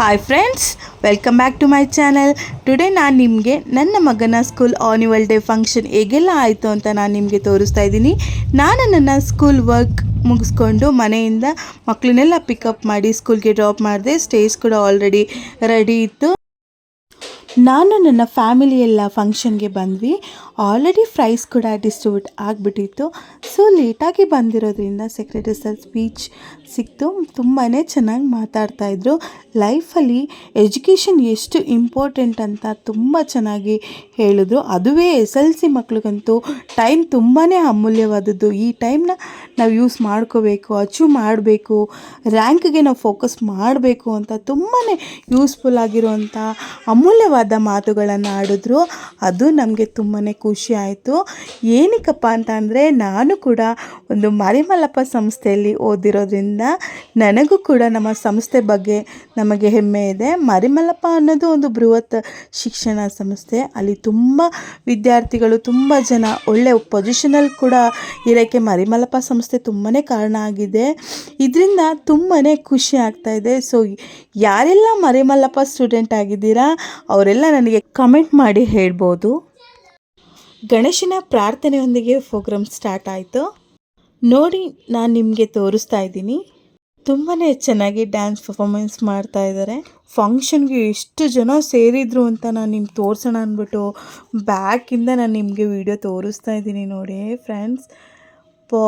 Hi friends welcome back to my channel today ನಾನು ನಿಮಗೆ ನನ್ನ ಮಗನ ಸ್ಕೂಲ್ ಆನ್ಯುವಲ್ ಡೇ ಫಂಕ್ಷನ್ ಹೇಗೆಲ್ಲ ಆಯಿತು ಅಂತ ನಾನು ನಿಮಗೆ ತೋರಿಸ್ತಾ ಇದ್ದೀನಿ. ನಾನು ನನ್ನ ಸ್ಕೂಲ್ ವರ್ಕ್ ಮುಗಿಸ್ಕೊಂಡು ಮನೆಯಿಂದ ಮಕ್ಕಳನ್ನೆಲ್ಲ ಪಿಕಪ್ ಮಾಡಿ ಸ್ಕೂಲ್ಗೆ ಡ್ರಾಪ್ ಮಾಡಿದೆ ಸ್ಟೇಜ್ ಕೂಡ ಆಲ್ರೆಡಿ ರೆಡಿ ಇತ್ತು. ನಾನು ನನ್ನ ಫ್ಯಾಮಿಲಿ ಎಲ್ಲ ಫಂಕ್ಷನ್ಗೆ ಬಂದ್ವಿ. ಆಲ್ರೆಡಿ ಫ್ರೈಸ್ ಕೂಡ ಡಿಸ್ಟ್ರಿಬ್ಯೂಟ್ ಆಗಿಬಿಟ್ಟಿತ್ತು. ಸೊ ಲೇಟಾಗಿ ಬಂದಿರೋದ್ರಿಂದ ಸೆಕ್ರೆಟರಿ ಸರ್ ಸ್ಪೀಚ್ ಸಿಕ್ತು. ತುಂಬಾ ಚೆನ್ನಾಗಿ ಮಾತಾಡ್ತಾಯಿದ್ರು ಲೈಫಲ್ಲಿ ಎಜುಕೇಷನ್ ಎಷ್ಟು ಇಂಪಾರ್ಟೆಂಟ್ ಅಂತ ತುಂಬ ಚೆನ್ನಾಗಿ ಹೇಳಿದ್ರು. ಅದುವೇ ಎಸ್ ಎಲ್ ಸಿ ಮಕ್ಳಿಗಂತೂ ಟೈಮ್ ತುಂಬಾ ಅಮೂಲ್ಯವಾದದ್ದು. ಈ ಟೈಮ್ನ ನಾವು ಯೂಸ್ ಮಾಡ್ಕೋಬೇಕು ಅಚೀವ್ ಮಾಡಬೇಕು ರ್ಯಾಂಕ್ಗೆ ನಾವು ಫೋಕಸ್ ಮಾಡಬೇಕು ಅಂತ ತುಂಬಾ ಯೂಸ್ಫುಲ್ ಆಗಿರುವಂಥ ಅಮೂಲ್ಯವಾದ ಮಾತುಗಳನ್ನು ಆಡಿದ್ರು. ಅದು ನಮಗೆ ತುಂಬಾ ಖುಷಿ ಆಯಿತು. ಏನಕ್ಕಪ್ಪ ಅಂತ ಅಂದರೆ ನಾನು ಕೂಡ ಒಂದು ಮರಿಮಲ್ಲಪ್ಪ ಸಂಸ್ಥೆಯಲ್ಲಿ ಓದಿರೋದ್ರಿಂದ ನನಗೂ ಕೂಡ ನಮ್ಮ ಸಂಸ್ಥೆ ಬಗ್ಗೆ ನಮಗೆ ಹೆಮ್ಮೆ ಇದೆ. ಮರಿಮಲ್ಲಪ್ಪ ಅನ್ನೋದು ಒಂದು ಬೃಹತ್ ಶಿಕ್ಷಣ ಸಂಸ್ಥೆ. ಅಲ್ಲಿ ತುಂಬ ವಿದ್ಯಾರ್ಥಿಗಳು, ತುಂಬ ಜನ ಒಳ್ಳೆ ಪೊಸಿಷನಲ್ಲಿ ಕೂಡ ಇರೋಕ್ಕೆ ಮರಿಮಲ್ಲಪ್ಪ ಸಂಸ್ಥೆ ತುಂಬಾ ಕಾರಣ ಆಗಿದೆ. ಇದರಿಂದ ತುಂಬಾ ಖುಷಿ ಆಗ್ತಾ ಇದೆ. ಸೊ ಯಾರೆಲ್ಲ ಮರಿಮಲ್ಲಪ್ಪ ಸ್ಟೂಡೆಂಟ್ ಆಗಿದ್ದೀರಾ, ಅವರೆಲ್ಲ ನನಗೆ ಕಮೆಂಟ್ ಮಾಡಿ ಹೇಳ್ಬೋದು. ಗಣೇಶನ ಪ್ರಾರ್ಥನೆಯೊಂದಿಗೆ ಪ್ರೋಗ್ರಾಮ್ ಸ್ಟಾರ್ಟ್ ಆಯಿತು. ನೋಡಿ, ನಾನು ನಿಮಗೆ ತೋರಿಸ್ತಾ ಇದ್ದೀನಿ. ತುಂಬಾ ಚೆನ್ನಾಗಿ ಡ್ಯಾನ್ಸ್ ಪರ್ಫಾಮೆನ್ಸ್ ಮಾಡ್ತಾ ಇದ್ದಾರೆ. ಫಂಕ್ಷನ್ಗೆ ಎಷ್ಟು ಜನ ಸೇರಿದ್ರು ಅಂತ ನಾನು ನಿಮ್ಗೆ ತೋರಿಸೋಣ ಅಂದ್ಬಿಟ್ಟು ಬ್ಯಾಕಿಂದ ನಾನು ನಿಮಗೆ ವಿಡಿಯೋ ತೋರಿಸ್ತಾ ಇದ್ದೀನಿ ನೋಡಿ, ಫ್ರೆಂಡ್ಸ್. ಪಾ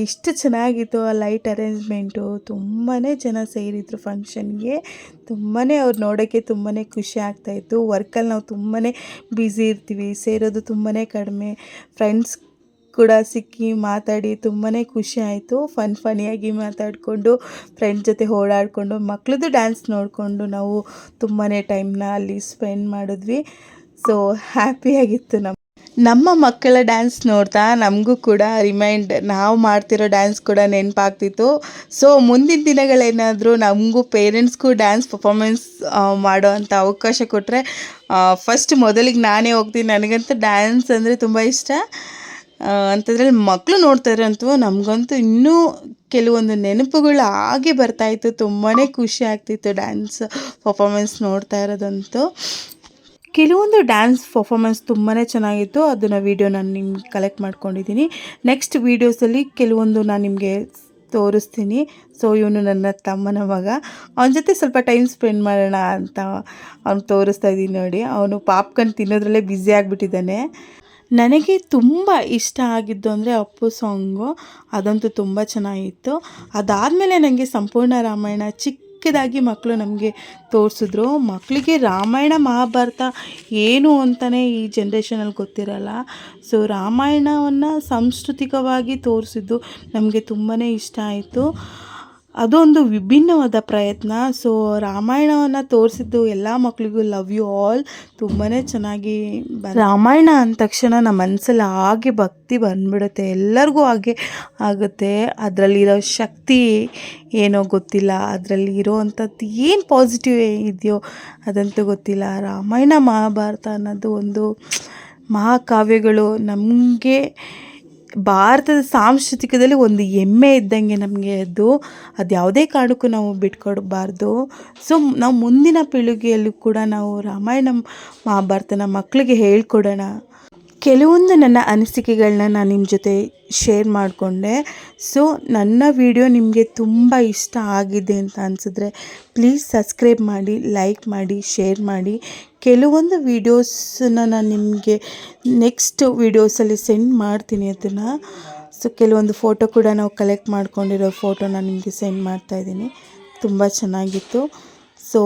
ಎಷ್ಟು ಚೆನ್ನಾಗಿತ್ತು ಆ ಲೈಟ್ ಅರೇಂಜ್ಮೆಂಟು. ತುಂಬಾ ಜನ ಸೇರಿದ್ರು ಫಂಕ್ಷನ್ಗೆ. ತುಂಬಾ ಅವ್ರು ನೋಡೋಕ್ಕೆ ತುಂಬಾ ಖುಷಿ ಆಗ್ತಾಯಿತ್ತು ವರ್ಕಲ್ಲಿ ನಾವು ತುಂಬಾ ಬ್ಯುಸಿ ಇರ್ತೀವಿ, ಸೇರೋದು ತುಂಬಾ ಕಡಿಮೆ. ಫ್ರೆಂಡ್ಸ್ ಕೂಡ ಸಿಕ್ಕಿ ಮಾತಾಡಿ ತುಂಬಾ ಖುಷಿ ಆಯಿತು. ಫನ್ ಫನಿಯಾಗಿ ಮಾತಾಡಿಕೊಂಡು ಫ್ರೆಂಡ್ ಜೊತೆ ಓಡಾಡಿಕೊಂಡು, ಮಕ್ಳದ್ದು ಡ್ಯಾನ್ಸ್ ನೋಡಿಕೊಂಡು ನಾವು ತುಂಬಾ ಟೈಮ್ನ ಅಲ್ಲಿ ಸ್ಪೆಂಡ್ ಮಾಡಿದ್ವಿ. ಸೊ, ಹ್ಯಾಪಿಯಾಗಿತ್ತು ನಮ್ಮ ನಮ್ಮ ಮಕ್ಕಳ ಡ್ಯಾನ್ಸ್ ನೋಡ್ತಾ ನಮಗೂ ಕೂಡ ರಿಮೈಂಡ್ ನಾವು ಮಾಡ್ತಿರೋ ಡ್ಯಾನ್ಸ್ ಕೂಡ ನೆನಪಾಗ್ತಿತ್ತು. ಸೊ ಮುಂದಿನ ದಿನಗಳೇನಾದರೂ ನಮಗೂ ಪೇರೆಂಟ್ಸ್ಗೂ ಡ್ಯಾನ್ಸ್ ಪರ್ಫಾಮೆನ್ಸ್ ಮಾಡೋ ಅಂಥ ಅವಕಾಶ ಕೊಟ್ಟರೆ ಫಸ್ಟ್ ಮೊದಲಿಗೆ ನಾನೇ ಹೋಗ್ತೀನಿ. ನನಗಂತೂ ಡ್ಯಾನ್ಸ್ ಅಂದರೆ ತುಂಬ ಇಷ್ಟ. ಅಂಥದ್ರಲ್ಲಿ ಮಕ್ಕಳು ನೋಡ್ತಾರಂತೂ ನಮಗಂತೂ ಇನ್ನೂ ಕೆಲವೊಂದು ನೆನಪುಗಳು ಹಾಗೆ ಬರ್ತಾಯಿತ್ತು ತುಂಬಾ ಖುಷಿ ಆಗ್ತಿತ್ತು ಡ್ಯಾನ್ಸ್ ಪರ್ಫಾಮೆನ್ಸ್ ನೋಡ್ತಾ ಇರೋದಂತೂ. ಕೆಲವೊಂದು ಡ್ಯಾನ್ಸ್ ಪರ್ಫಾಮೆನ್ಸ್ ತುಂಬಾ ಚೆನ್ನಾಗಿತ್ತು. ಅದನ್ನು ವೀಡಿಯೋ ನಾನು ನಿಮ್ಗೆ ಕಲೆಕ್ಟ್ ಮಾಡ್ಕೊಂಡಿದ್ದೀನಿ ನೆಕ್ಸ್ಟ್ ವೀಡಿಯೋಸಲ್ಲಿ ಕೆಲವೊಂದು ನಾನು ನಿಮಗೆ ತೋರಿಸ್ತೀನಿ. ಸೊ ಇವನು ನನ್ನ ತಮ್ಮನ ಮಗ. ಅವನ ಜೊತೆ ಸ್ವಲ್ಪ ಟೈಮ್ ಸ್ಪೆಂಡ್ ಮಾಡೋಣ ಅಂತ ಅವ್ನು ತೋರಿಸ್ತಾ ಇದ್ದೀನಿ ನೋಡಿ. ಅವನು ಪಾಪ್ಕಾರ್ನ್ ತಿನ್ನೋದ್ರಲ್ಲೇ ಬ್ಯುಸಿ ಆಗಿಬಿಟ್ಟಿದ್ದಾನೆ. ನನಗೆ ತುಂಬ ಇಷ್ಟ ಆಗಿದ್ದು ಅಂದರೆ ಅಪ್ಪು ಸಾಂಗು ಅದಂತೂ ತುಂಬ ಚೆನ್ನಾಗಿತ್ತು. ಅದಾದಮೇಲೆ ನನಗೆ ಸಂಪೂರ್ಣ ರಾಮಾಯಣ ಚಿಕ್ಕದಾಗಿ ಮಕ್ಕಳು ನಮಗೆ ತೋರಿಸಿದ್ರು. ಮಕ್ಕಳಿಗೆ ರಾಮಾಯಣ ಮಹಾಭಾರತ ಏನು ಅಂತಲೇ ಈ ಜನ್ರೇಷನಲ್ಲಿ ಗೊತ್ತಿರಲ್ಲ. ಸೊ ರಾಮಾಯಣವನ್ನು ಸಾಂಸ್ಕೃತಿಕವಾಗಿ ತೋರಿಸಿದ್ದು ನಮಗೆ ತುಂಬಾ ಇಷ್ಟ ಆಯಿತು. ಅದೊಂದು ವಿಭಿನ್ನವಾದ ಪ್ರಯತ್ನ. ಸೊ ರಾಮಾಯಣವನ್ನು ತೋರಿಸಿದ್ದು ಎಲ್ಲ ಮಕ್ಕಳಿಗೂ ಲವ್ ಯು ಆಲ್ ತುಂಬಾ ಚೆನ್ನಾಗಿ ರಾಮಾಯಣ ಅಂದ ತಕ್ಷಣ ನಮ್ಮ ಮನಸ್ಸಲ್ಲಿ ಹಾಗೆ ಭಕ್ತಿ ಬಂದ್ಬಿಡುತ್ತೆ. ಎಲ್ಲರಿಗೂ ಹಾಗೆ ಆಗುತ್ತೆ. ಅದರಲ್ಲಿರೋ ಶಕ್ತಿ ಏನೋ ಗೊತ್ತಿಲ್ಲ. ಅದರಲ್ಲಿ ಇರೋ ಅಂಥದ್ದು ಏನು ಪಾಸಿಟಿವ್ ಇದೆಯೋ ಅದಂತೂ ಗೊತ್ತಿಲ್ಲ. ರಾಮಾಯಣ ಮಹಾಭಾರತ ಅನ್ನೋದು ಒಂದು ಮಹಾಕಾವ್ಯಗಳು ನಮಗೆ ಭಾರತದ ಸಾಂಸ್ಕೃತಿಕದಲ್ಲಿ ಒಂದು ಹೆಮ್ಮೆ ಇದ್ದಂಗೆ ನಮಗೆ ಅದು. ಅದು ಯಾವುದೇ ಕಾರಣಕ್ಕೂ ನಾವು ಬಿಟ್ಕೊಡಬಾರ್ದು. ಸೊ ನಾವು ಮುಂದಿನ ಪೀಳಿಗೆಯಲ್ಲೂ ಕೂಡ ನಾವು ರಾಮಾಯಣ, ಮಹಾಭಾರತನ ಮಕ್ಕಳಿಗೆ ಹೇಳ್ಕೊಡೋಣ. ಕೆಲವೊಂದು ನನ್ನ ಅನಿಸಿಕೆಗಳನ್ನ ನಾನು ನಿಮ್ಮ ಜೊತೆ ಶೇರ್ ಮಾಡಿಕೊಂಡೆ. ಸೊ ನನ್ನ ವಿಡಿಯೋ ನಿಮಗೆ ತುಂಬ ಇಷ್ಟ ಆಗಿದೆ ಅಂತ ಅನಿಸಿದ್ರೆ ಪ್ಲೀಸ್ ಸಬ್ಸ್ಕ್ರೈಬ್ ಮಾಡಿ ಲೈಕ್ ಮಾಡಿ ಶೇರ್ ಮಾಡಿ. ಕೆಲವೊಂದು ವೀಡಿಯೋಸನ್ನ ನಾನು ನಿಮಗೆ ನೆಕ್ಸ್ಟ್ ವೀಡಿಯೋಸಲ್ಲಿ ಸೆಂಡ್ ಮಾಡ್ತೀನಿ ಅದನ್ನು. ಸೊ ಕೆಲವೊಂದು ಫೋಟೋ ಕೂಡ ನಾವು ಕಲೆಕ್ಟ್ ಮಾಡ್ಕೊಂಡಿರೋ ಫೋಟೋನ ನಿಮಗೆ ಸೆಂಡ್ ಮಾಡ್ತಾಯಿದ್ದೀನಿ ತುಂಬ ಚೆನ್ನಾಗಿತ್ತು. ಸೊ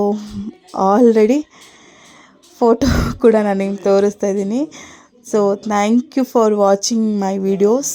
ಆಲ್ರೆಡಿ ಫೋಟೋ ಕೂಡ ನಾನು ನಿಮ್ಗೆ ತೋರಿಸ್ತಾ ಇದ್ದೀನಿ. So thank you for watching my videos